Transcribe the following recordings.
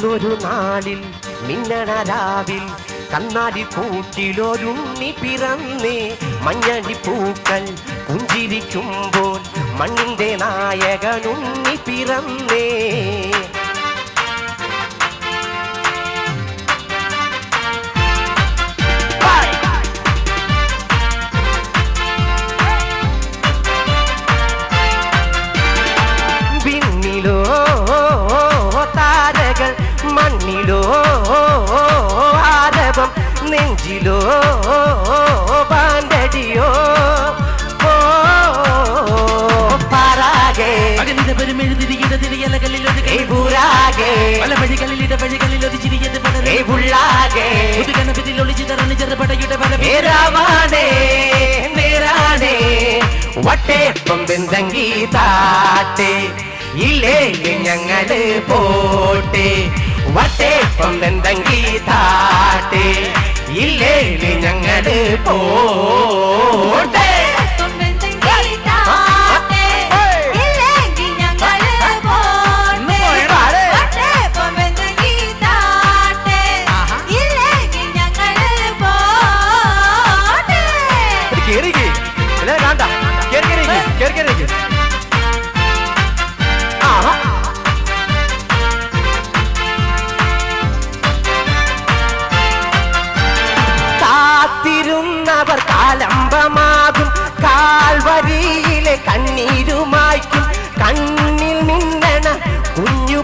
അന്നൊരു നാളിൽ മിന്നണരാവിൽ കണ്ണാടി കൂട്ടിലൊരുണ്ണി പിറന്നേ. മഞ്ഞടി പൂക്കൾ പുഞ്ചിരിക്കുമ്പോൾ മണ്ണിന്റെ നായകനുണ്ണി പിറന്നേ. പൂരാകെ പാണ്ടടിയോ വഴികളിൽ ഇടവഴികളിൽ ഒരു ചിരിയത് ചെറുപടയുടെ പല നേരാണേ ഇല്ലേ ഞങ്ങൾ പോട്ടെ. വട്ടേപ്പം ബന്ധങ്കി താട്ടെ ഇല്ലേ ഞങ്ങൾ പോട്ടെ.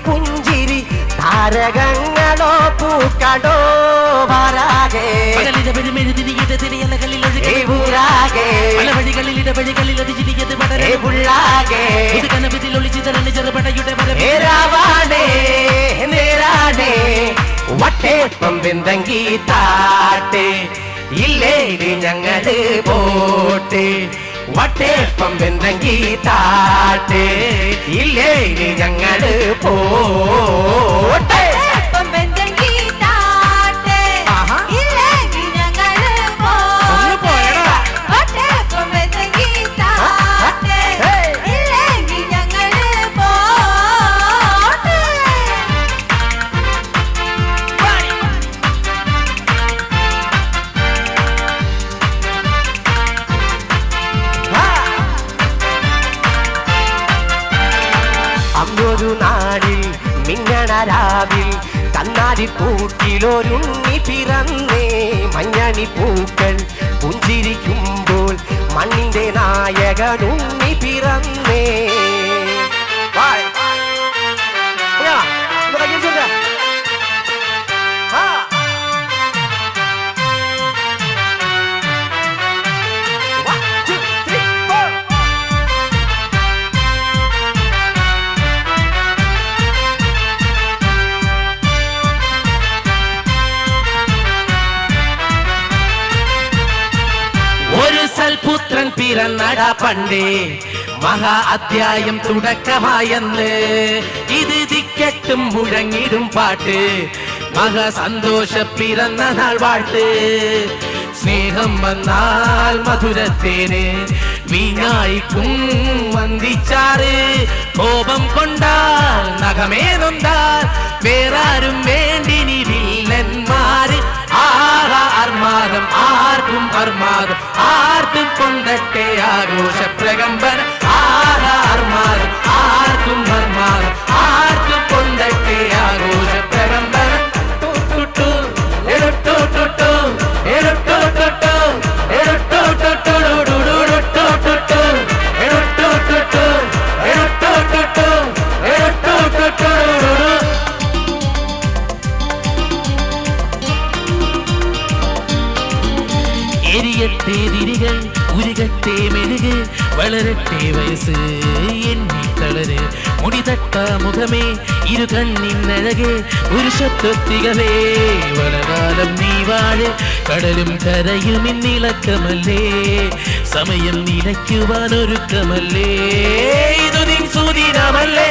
പുഞ്ചിരി താരകങ്ങളോ പൂക്കടോ വരാകെ. പകലിത പെരുമെഴുതിരികിട തിരിയലകളിൽ ഒരു ഏ ഊരാകെ. പല വഴികളിൽ ഇടവഴികളിൽ ഒരു ചിരിയത് ഏ പടരെ പുള്ളാകെ പുതുകനത്തിൽ ഒളിച്ചു തറഞ്ഞ ചെറുപടയുടെ പല നേരാവാണേ നേരാണേ. വട്ടേപ്പം ബിന്ദങ്കി താട്ടെ. ഇല്ലേടി ഞങ്ങൾ പോട്ടെ. വട്ടേപ്പം ബന്ധം ഗീതാട്ടേ ഇല്ലേ ഞങ്ങൾ പോട്ടെ അന്നൊരു മിങ്ങണരാവിൽ കണ്ണാടി കൂട്ടിലൊരുണ്ണി പിറന്നേ മഞ്ഞണി പൂക്കൾ പുഞ്ചിരിക്കുമ്പോൾ മണ്ണിന്റെ നായകനുണ്ണി പിറന്നേ. സൽപുത്രൻ പിറന്നട പണ്ടേ മഹാ അധ്യായം തുടക്കമായെന്ന് ഇത് ദിക്കെട്ടും മുഴങ്ങിടും പാട്ട് മഹാ സന്തോഷ പിറന്ന നാൾ വാട്ട് സ്നേഹം വന്നാൽ മധുരത്തേന് വീഞ്ഞായിക്കും വന്ദിച്ചാറ് കോപം കൊണ്ടാൽ ആർക്കും കൊണ്ടട്ടെ ആഘോഷ പ്രകമ്പന வளரட்டே விதிகள் உருகட்டே மெருகு வளரட்டே வயசு எண்ணி தளரு முடிதட்டா முகமே இரு கண்ணின் அழகு புருஷத்து திகவே வளகாலம் நீ வாழ கடலும் கரையும் இந்நிலக்கமல்லே சமயம் நிலைக்குவான் ஒருக்கமல்லே இதுதின் சூதினமல்லே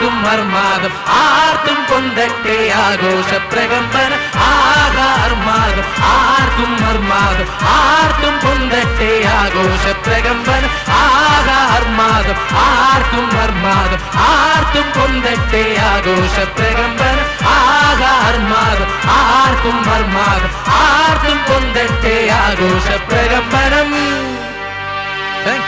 ആർക്കും മർമാദം ആർക്കും കൊണ്ടട്ടെ ആഘോഷ പ്രകമ്പന ആകാർമാകും ആർക്കും മർമാദം ആർക്കും കൊണ്ടട്ടെ ആഘോഷ പ്രകമ്പന ആകാർമാകും ആർക്കും മർമാദം ആർക്കും കൊണ്ടട്ടെ ആഘോഷ പ്രകമ്പന ആകാർമാകും ആർക്കും മർമാദം ആർക്കും കൊണ്ടട്ടെ ആഘോഷ പ്രകമ്പനം Thank you.